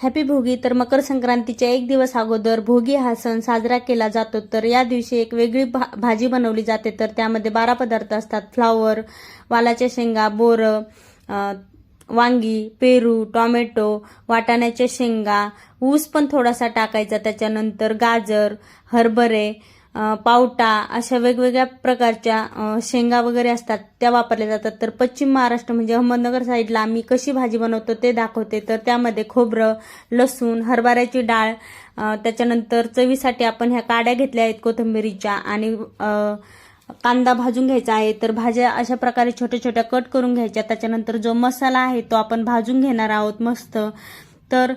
Happy भोगी. तर मकर संक्रांतीच्या एक दिवस अगोदर भोगी हा सण साजरा केला जातो. तर या दिवशी एक वेगळी भा भाजी बनवली जाते. तर त्यामध्ये बारा पदार्थ असतात. फ्लावर वालाच्या शेंगा बोरं वांगी पेरू टॉमॅटो वाटाण्याच्या शेंगा. ऊस पण थोडासा टाकायचा. त्याच्यानंतर गाजर हरभरे पावटा अशा वेगवेगळ्या प्रकारच्या शेंगा वगैरे असतात त्या वापरल्या जातात. तर पश्चिम महाराष्ट्र म्हणजे अहमदनगर साईडला आम्ही कशी भाजी बनवतो ते दाखवते. तर त्यामध्ये खोबरं लसूण हरभऱ्याची डाळ त्याच्यानंतर चवीसाठी आपण ह्या काड्या घेतल्या आहेत कोथिंबिरीच्या आणि कांदा भाजून घ्यायचा आहे. तर भाज्या अशा प्रकारे छोट्या छोट्या कट करून घ्यायच्या. त्याच्यानंतर जो मसाला आहे तो आपण भाजून घेणार आहोत मस्त. तर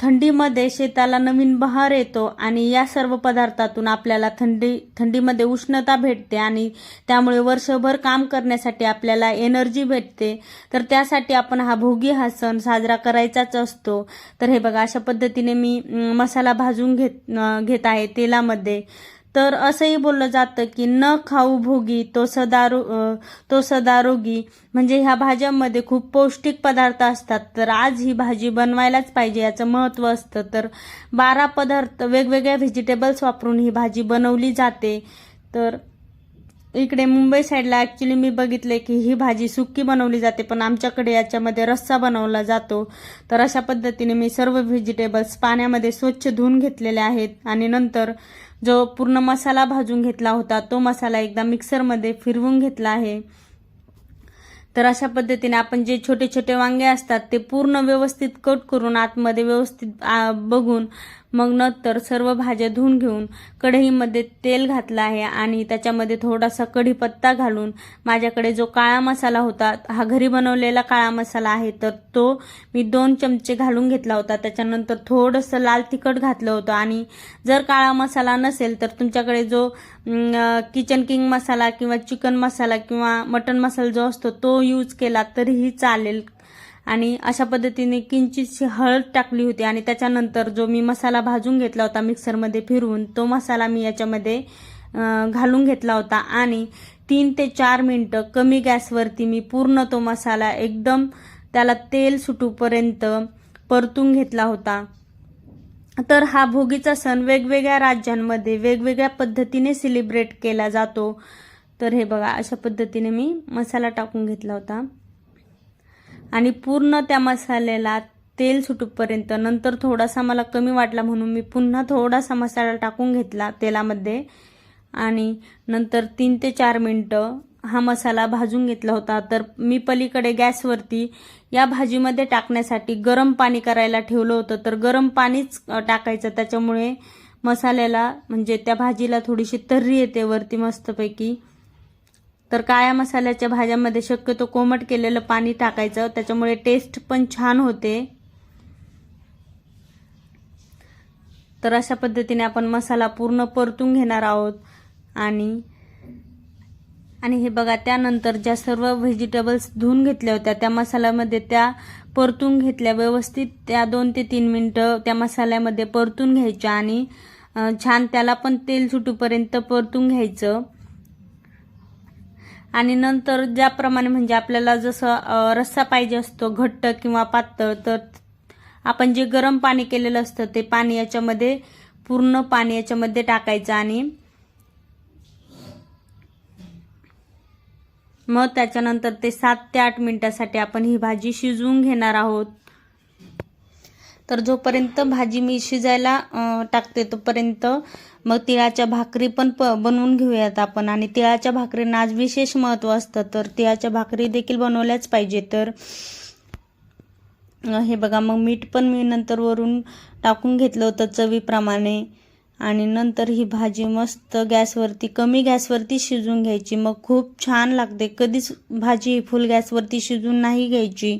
थंडीमध्ये शेताला नवीन बहार येतो आणि या सर्व पदार्थातून आपल्याला थंडी थंडीमध्ये उष्णता भेटते आणि त्यामुळे वर्षभर काम करण्यासाठी आपल्याला एनर्जी भेटते. तर त्यासाठी आपण हा भोगी हा सण साजरा करायचाच असतो. तर हे बघा अशा पद्धतीने मी मसाला भाजून घेत घेत आहे तेलामध्ये. तर असंही बोललं जातं की न खाऊ भोगी तो सदारो तो सदारोगी. म्हणजे ह्या भाज्यांमध्ये खूप पौष्टिक पदार्थ असतात. तर आज ही भाजी बनवायलाच पाहिजे याचं महत्त्व असतं. तर बारा पदार्थ वेगवेगळ्या व्हेजिटेबल्स वापरून ही भाजी बनवली जाते. तर इकडे मुंबई साईडला ॲक्च्युली मी बघितले की ही भाजी सुक्की बनवली जाते पण आमच्याकडे याच्यामध्ये रस्सा बनवला जातो. तर अशा पद्धतीने मी सर्व व्हेजिटेबल्स पाण्यामध्ये स्वच्छ धुवून घेतलेले आहेत. आणि नंतर जो पूर्ण मसाला भाजून घेतला होता तो मसाला एकदा मिक्सरमध्ये फिरवून घेतला आहे. तर अशा पद्धतीने आपण जे छोटे छोटे वांगे असतात ते पूर्ण व्यवस्थित कट करून आतमध्ये व्यवस्थित बघून मग नंतर सर्व भाज्या धुवून घेऊन कढईमध्ये तेल घातलं आहे आणि त्याच्यामध्ये थोडासा कढीपत्ता घालून माझ्याकडे जो काळा मसाला होता हा घरी बनवलेला काळा मसाला आहे तर तो मी दोन चमचे घालून घेतला होता. त्याच्यानंतर थोडंसं लाल तिखट घातलं होतं आणि जर काळा मसाला नसेल तर तुमच्याकडे जो किचन किंग मसाला किंवा चिकन मसाला किंवा मटन मसाला जो असतो तो यूज केला तरीही चालेल. आणि अशा पद्धतीने किंचितशी हळद टाकली होती आणि त्याच्यानंतर जो मी मसाला भाजून घेतला होता मिक्सरमध्ये फिरवून तो मसाला मी याच्यामध्ये घालून घेतला होता. आणि तीन ते चार मिनटं कमी गॅसवरती मी पूर्ण तो मसाला एकदम त्याला तेल सुटूपर्यंत परतून घेतला होता. तर हा भोगीचा सण वेगवेगळ्या राज्यांमध्ये वेगवेगळ्या पद्धतीने सेलिब्रेट केला जातो. तर हे बघा अशा पद्धतीने मी मसाला टाकून घेतला होता. आणि पूर्ण त्या मसाल्याला तेल सुटूपर्यंत नंतर थोडासा मला कमी वाटला म्हणून मी पुन्हा थोडासा मसाला टाकून घेतला तेलामध्ये. आणि नंतर तीन ते चार मिनटं हा मसाला भाजून घेतला होता. तर मी पलीकडे गॅसवरती या भाजीमध्ये टाकण्यासाठी गरम पाणी करायला ठेवलं होतं. तर गरम पाणीच टाकायचं. त्याच्यामुळे मसाल्याला म्हणजे त्या भाजीला थोडीशी तर्री येते वरती मस्तपैकी. तर काळ्या मसाल्याच्या भाज्यामध्ये शक्यतो कोमट केलेलं पाणी टाकायचं. त्याच्यामुळे टेस्ट पण छान होते. तर अशा पद्धतीने आपण मसाला पूर्ण परतून घेणार आहोत. आणि आणि हे बघा त्यानंतर ज्या सर्व व्हेजिटेबल्स धुवून घेतल्या होत्या त्या मसाल्यामध्ये त्या परतून घेतल्या. व्यवस्थित त्या दोन ते तीन मिनटं त्या मसाल्यामध्ये परतून घ्यायच्या आणि छान त्याला पण तेल सुटूपर्यंत परतून घ्यायचं. आणि नंतर ज्याप्रमाणे म्हणजे आपल्याला जसं रस्सा पाहिजे असतो घट्ट किंवा पातळ तर आपण जे गरम पाणी केलेलं असतं ते पाणी याच्यामध्ये पूर्ण पाणी याच्यामध्ये टाकायचं आणि मग त्याच्यानंतर ते सात ते आठ मिनिटासाठी आपण ही भाजी शिजवून घेणार आहोत. तर जोपर्यंत भाजी मी शिजायला टाकते तोपर्यंत मग तिळाच्या भाकरी पण प बनवून घेऊयात आपण. आणि तिळाच्या भाकरींना आज विशेष महत्त्व असतं. तर तिळाच्या भाकरी देखील बनवल्याच पाहिजे. तर हे बघा मग मीठ पण मी नंतर वरून टाकून घेतलं होतं चवीप्रमाणे. आणि नंतर ही भाजी मस्त गॅसवरती कमी गॅसवरती शिजून घ्यायची. मग खूप छान लागते. कधीच भाजी फुल गॅसवरती शिजून नाही घ्यायची.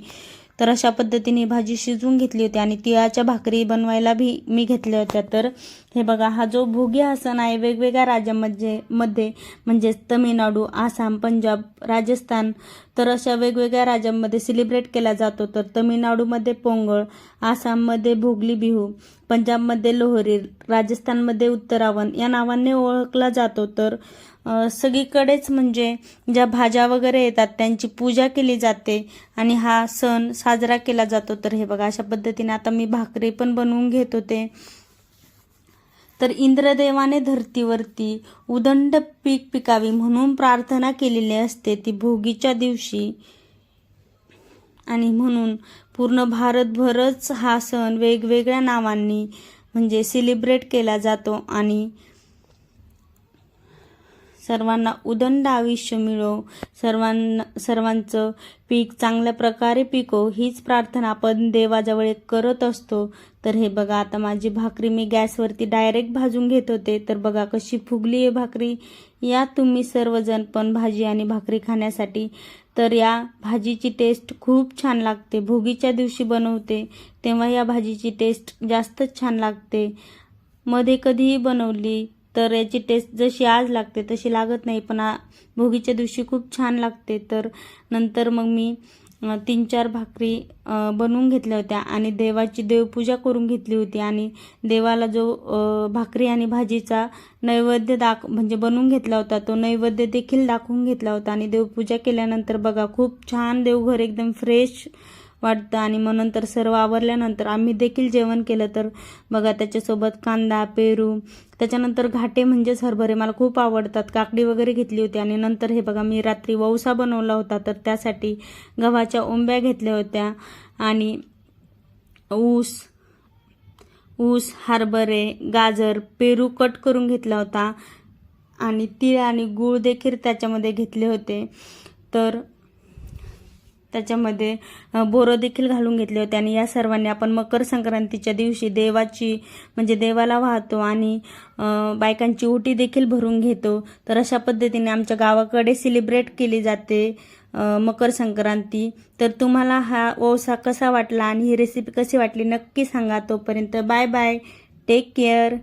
तर अशा पद्धतीने भाजी शिजवून घेतली होती आणि तिळाच्या भाकरी बनवायला भी मी घेतल्या होत्या. तर हे बघा हा जो भोगी हा सण आहे वेगवेगळ्या राज्यामध्ये मध्ये म्हणजेच तमिळनाडू आसाम पंजाब राजस्थान तर अशा वेगवेगळ्या राज्यांमध्ये सेलिब्रेट केला जातो. तर तमिळनाडूमध्ये पोंगळ आसाममध्ये भोगली बिहू पंजाबमध्ये लोहरी राजस्थानमध्ये उत्तरावण या नावाने ओळखला जातो. तर सगळीकडेच म्हणजे ज्या भाज्या वगैरे येतात त्यांची पूजा केली जाते आणि हा सण साजरा केला जातो. तर हे बघा अशा पद्धतीने आता मी भाकरी पण बनवून घेत होते. तर इंद्रदेवाने धरतीवरती उदंड पीक पिकावी म्हणून प्रार्थना केलेली असते. ती भोगीच्या दिवशी आणि म्हणून पूर्ण भारतभरच हा सण वेगवेगळ्या नावांनी म्हणजे सेलिब्रेट केला जातो आणि सर्वांना उदंड आयुष्य मिळो. सर्वांना सर्वांचं पीक चांगल्या प्रकारे पिको हीच प्रार्थना आपण देवाजवळ एक करत असतो. तर हे बघा आता माझी भाकरी मी गॅसवरती डायरेक्ट भाजून घेत होते. तर बघा कशी फुगली आहे भाकरी. या तुम्ही सर्वजण पण भाजी आणि भाकरी खाण्यासाठी. तर या भाजीची टेस्ट खूप छान लागते. भोगीच्या दिवशी बनवते तेव्हा या भाजीची टेस्ट जास्तच छान लागते. मध्ये कधीही बनवली तर याची टेस्ट जशी आज लागते तशी लागत नाही. पण भोगीच्या दिवशी खूप छान लागते. तर नंतर मग मी तीन चार भाकरी बनवून घेतल्या होत्या आणि देवाची देवपूजा करून घेतली होती. आणि देवाला जो भाकरी आणि भाजीचा नैवेद्य दाख म्हणजे बनवून घेतला होता तो नैवेद्य देखील दाखवून घेतला होता. आणि देवपूजा केल्यानंतर बघा खूप छान देवघर एकदम फ्रेश वाटतं. आणि मग नंतर सर्व आवरल्यानंतर आम्ही देखील जेवण केलं तर बघा त्याच्यासोबत कांदा पेरू त्याच्यानंतर घाटे म्हणजेच हरभरे मला खूप आवडतात. काकडी वगैरे घेतली होती आणि नंतर हे बघा मी रात्री वौसा बनवला होता. तर त्यासाठी गव्हाच्या ओंब्या घेतल्या होत्या आणि ऊस ऊस हरभरे गाजर पेरू कट करून घेतला होता आणि तीळ आणि गूळ देखील त्याच्यामध्ये घेतले होते. तर त्याच्यामध्ये बोरं देखील घालून घेतले होते आणि या सर्वांनी आपण मकर संक्रांतीच्या दिवशी देवाची म्हणजे देवाला वाहतो आणि बायकांची ओटी देखील भरून घेतो. तर अशा पद्धतीने आमच्या गावाकडे सेलिब्रेट केली जाते मकर संक्रांती. तर तुम्हाला हा ओसा कसा वाटला आणि ही रेसिपी कशी वाटली नक्की सांगा. तोपर्यंत बाय बाय टेक केअर